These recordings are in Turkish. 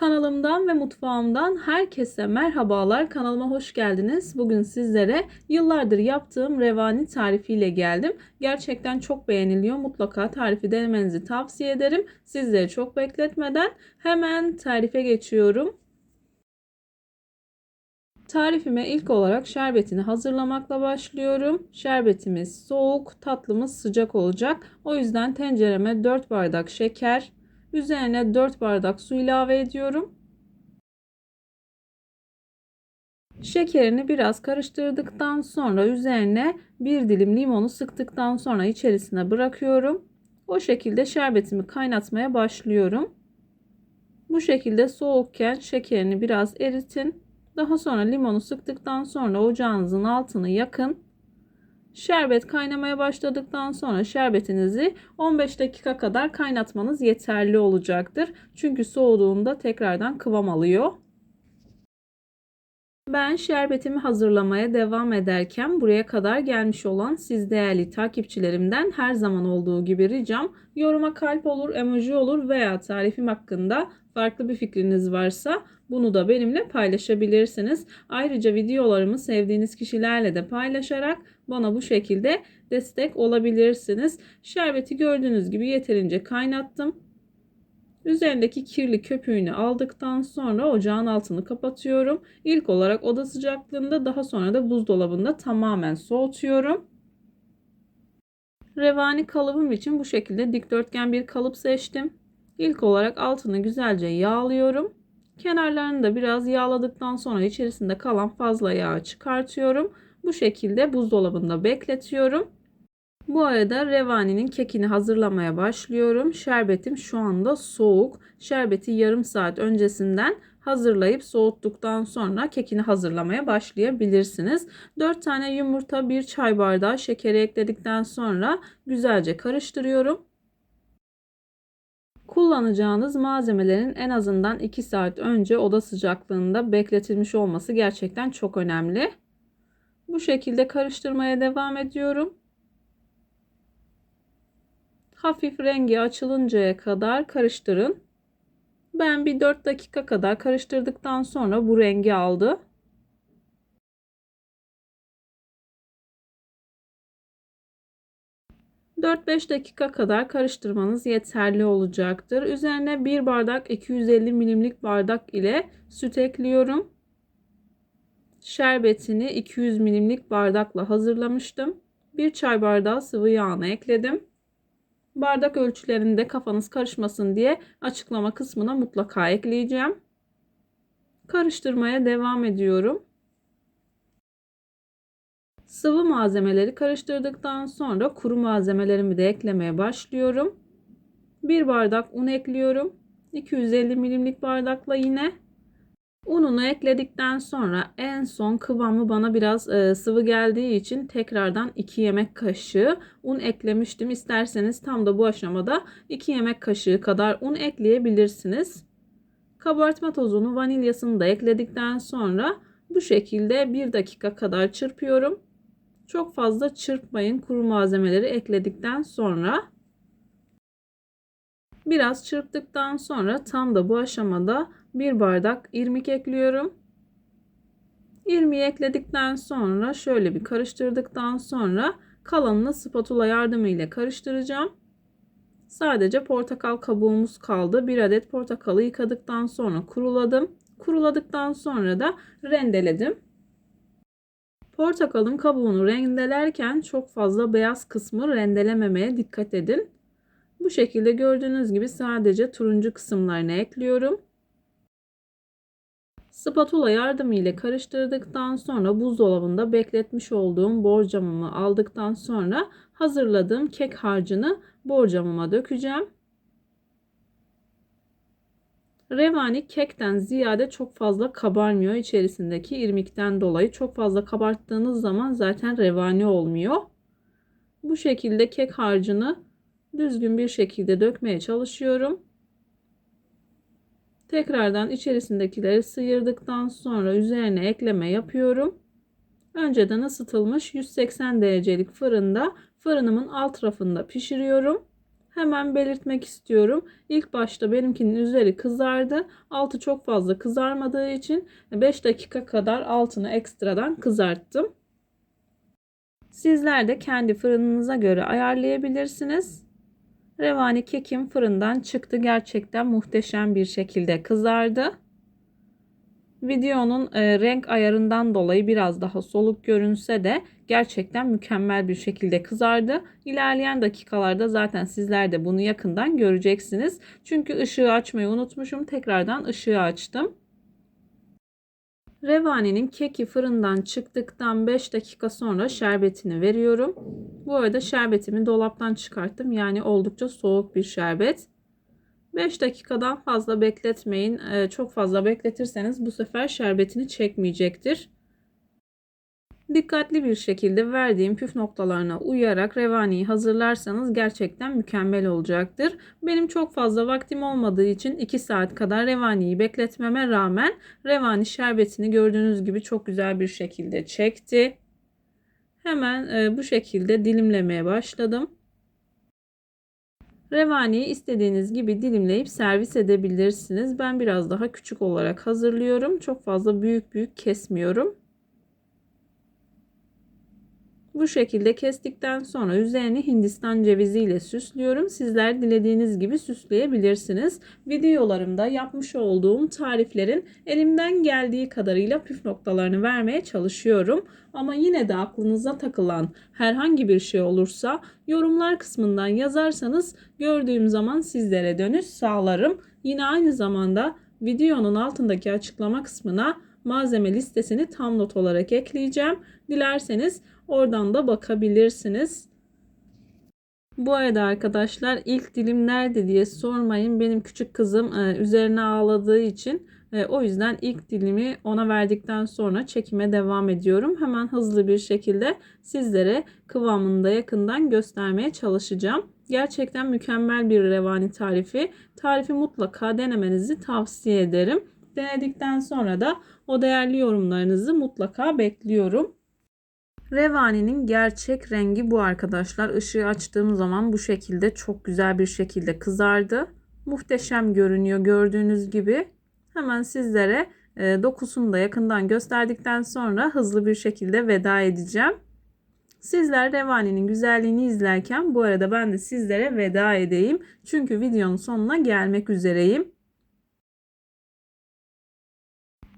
Kanalımdan ve mutfağımdan herkese merhabalar. Kanalıma hoş geldiniz. Bugün sizlere yıllardır yaptığım revani tarifiyle geldim. Gerçekten çok beğeniliyor. Mutlaka tarifi denemenizi tavsiye ederim. Sizleri çok bekletmeden hemen tarife geçiyorum. Tarifime ilk olarak şerbetini hazırlamakla başlıyorum. Şerbetimiz soğuk, tatlımız sıcak olacak. O yüzden tencereme 4 bardak şeker, üzerine 4 bardak su ilave ediyorum. Şekerini biraz karıştırdıktan sonra üzerine bir dilim limonu sıktıktan sonra içerisine bırakıyorum. O şekilde şerbetimi kaynatmaya başlıyorum. Bu şekilde soğukken şekerini biraz eritin. Daha sonra limonu sıktıktan sonra ocağınızın altını yakın. Şerbet kaynamaya başladıktan sonra şerbetinizi 15 dakika kadar kaynatmanız yeterli olacaktır. Çünkü soğuduğunda tekrardan kıvam alıyor. Ben şerbetimi hazırlamaya devam ederken buraya kadar gelmiş olan siz değerli takipçilerimden her zaman olduğu gibi ricam yoruma kalp olur, emoji olur veya tarifim hakkında farklı bir fikriniz varsa bunu da benimle paylaşabilirsiniz. Ayrıca videolarımı sevdiğiniz kişilerle de paylaşarak bana bu şekilde destek olabilirsiniz. Şerbeti gördüğünüz gibi yeterince kaynattım. Üzerindeki kirli köpüğünü aldıktan sonra ocağın altını kapatıyorum. İlk olarak oda sıcaklığında daha sonra da buzdolabında tamamen soğutuyorum. Revani kalıbım için bu şekilde dikdörtgen bir kalıp seçtim. İlk olarak altını güzelce yağlıyorum. Kenarlarını da biraz yağladıktan sonra içerisinde kalan fazla yağı çıkartıyorum. Bu şekilde buzdolabında bekletiyorum. Bu arada revaninin kekini hazırlamaya başlıyorum. Şerbetim şu anda soğuk. Şerbeti yarım saat öncesinden hazırlayıp soğuttuktan sonra kekini hazırlamaya başlayabilirsiniz. 4 tane yumurta, 1 çay bardağı şekeri ekledikten sonra güzelce karıştırıyorum. Kullanacağınız malzemelerin en azından 2 saat önce oda sıcaklığında bekletilmiş olması gerçekten çok önemli. Bu şekilde karıştırmaya devam ediyorum. Hafif rengi açılıncaya kadar karıştırın. Ben bir 4 dakika kadar karıştırdıktan sonra bu rengi aldı. 4-5 dakika kadar karıştırmanız yeterli olacaktır. Üzerine 1 bardak 250 milimlik bardak ile süt ekliyorum. Şerbetini 200 milimlik bardakla hazırlamıştım. 1 çay bardağı sıvı yağını ekledim. Bardak ölçülerinde kafanız karışmasın diye açıklama kısmına mutlaka ekleyeceğim. Karıştırmaya devam ediyorum. Sıvı malzemeleri karıştırdıktan sonra kuru malzemelerimi de eklemeye başlıyorum. 1 bardak un ekliyorum. 250 milimlik bardakla yine ununu ekledikten sonra en son kıvamı bana biraz e, sıvı geldiği için tekrardan 2 yemek kaşığı un eklemiştim. İsterseniz tam da bu aşamada 2 yemek kaşığı kadar un ekleyebilirsiniz. Kabartma tozunu, vanilyasını da ekledikten sonra bu şekilde 1 dakika kadar çırpıyorum. Çok fazla çırpmayın kuru malzemeleri ekledikten sonra. Biraz çırptıktan sonra tam da bu aşamada bir bardak irmik ekliyorum. İrmiği ekledikten sonra şöyle bir karıştırdıktan sonra kalanını spatula yardımıyla karıştıracağım. Sadece portakal kabuğumuz kaldı. Bir adet portakalı yıkadıktan sonra kuruladım. Kuruladıktan sonra da rendeledim. Portakalın kabuğunu rendelerken çok fazla beyaz kısmı rendelememeye dikkat edin. Bu şekilde gördüğünüz gibi sadece turuncu kısımlarını ekliyorum. Spatula yardımıyla karıştırdıktan sonra buzdolabında bekletmiş olduğum borcamımı aldıktan sonra hazırladığım kek harcını borcamıma dökeceğim. Revani kekten ziyade çok fazla kabarmıyor içerisindeki irmikten dolayı. Çok fazla kabarttığınız zaman zaten revani olmuyor. Bu şekilde kek harcını düzgün bir şekilde dökmeye çalışıyorum. Tekrardan içerisindekileri sıyırdıktan sonra üzerine ekleme yapıyorum. Önceden ısıtılmış 180 derecelik fırında fırınımın alt rafında pişiriyorum. Hemen belirtmek istiyorum. İlk başta benimkinin üzeri kızardı. Altı çok fazla kızarmadığı için 5 dakika kadar altını ekstradan kızarttım. Sizler de kendi fırınınıza göre ayarlayabilirsiniz. Revani kekim fırından çıktı. Gerçekten muhteşem bir şekilde kızardı. Videonun e, renk ayarından dolayı biraz daha soluk görünse de gerçekten mükemmel bir şekilde kızardı. İlerleyen dakikalarda zaten sizler de bunu yakından göreceksiniz. Çünkü ışığı açmayı unutmuşum. Tekrardan ışığı açtım. Revani'nin keki fırından çıktıktan 5 dakika sonra şerbetini veriyorum. Bu arada şerbetimi dolaptan çıkarttım. Yani oldukça soğuk bir şerbet. 5 dakikadan fazla bekletmeyin. Ee, çok fazla bekletirseniz bu sefer şerbetini çekmeyecektir. Dikkatli bir şekilde verdiğim püf noktalarına uyarak revaniyi hazırlarsanız gerçekten mükemmel olacaktır. Benim çok fazla vaktim olmadığı için 2 saat kadar revaniyi bekletmeme rağmen revani şerbetini gördüğünüz gibi çok güzel bir şekilde çekti. Hemen e, bu şekilde dilimlemeye başladım. Revaniyi istediğiniz gibi dilimleyip servis edebilirsiniz. Ben biraz daha küçük olarak hazırlıyorum. Çok fazla büyük büyük kesmiyorum. Bu şekilde kestikten sonra üzerini Hindistan cevizi ile süslüyorum. Sizler dilediğiniz gibi süsleyebilirsiniz. Videolarımda yapmış olduğum tariflerin elimden geldiği kadarıyla püf noktalarını vermeye çalışıyorum. Ama yine de aklınıza takılan herhangi bir şey olursa yorumlar kısmından yazarsanız gördüğüm zaman sizlere dönüş sağlarım. Yine aynı zamanda videonun altındaki açıklama kısmına malzeme listesini tam not olarak ekleyeceğim. Dilerseniz oradan da bakabilirsiniz. Bu arada arkadaşlar ilk dilim nerede diye sormayın. Benim küçük kızım e, üzerine ağladığı için e, o yüzden ilk dilimi ona verdikten sonra çekime devam ediyorum. Hemen hızlı bir şekilde sizlere kıvamını da yakından göstermeye çalışacağım. Gerçekten mükemmel bir revani tarifi. Tarifi mutlaka denemenizi tavsiye ederim. Denedikten sonra da o değerli yorumlarınızı mutlaka bekliyorum. Revani'nin gerçek rengi bu arkadaşlar. Işığı açtığım zaman bu şekilde çok güzel bir şekilde kızardı. Muhteşem görünüyor gördüğünüz gibi. Hemen sizlere e, dokusunu da yakından gösterdikten sonra hızlı bir şekilde veda edeceğim. Sizler Revani'nin güzelliğini izlerken bu arada ben de sizlere veda edeyim. Çünkü videonun sonuna gelmek üzereyim.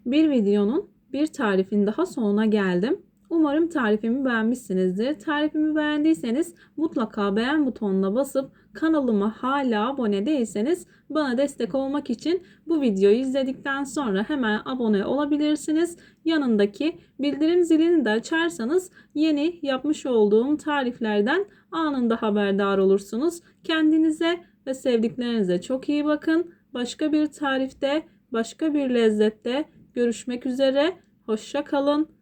Bir videonun bir tarifin daha sonuna geldim. Umarım tarifimi beğenmişsinizdir. Tarifimi beğendiyseniz mutlaka beğen butonuna basıp kanalıma hala abone değilseniz bana destek olmak için bu videoyu izledikten sonra hemen abone olabilirsiniz. Yanındaki bildirim zilini de açarsanız yeni yapmış olduğum tariflerden anında haberdar olursunuz. Kendinize ve sevdiklerinize çok iyi bakın. Başka bir tarifte, başka bir lezzette görüşmek üzere. Hoşça kalın.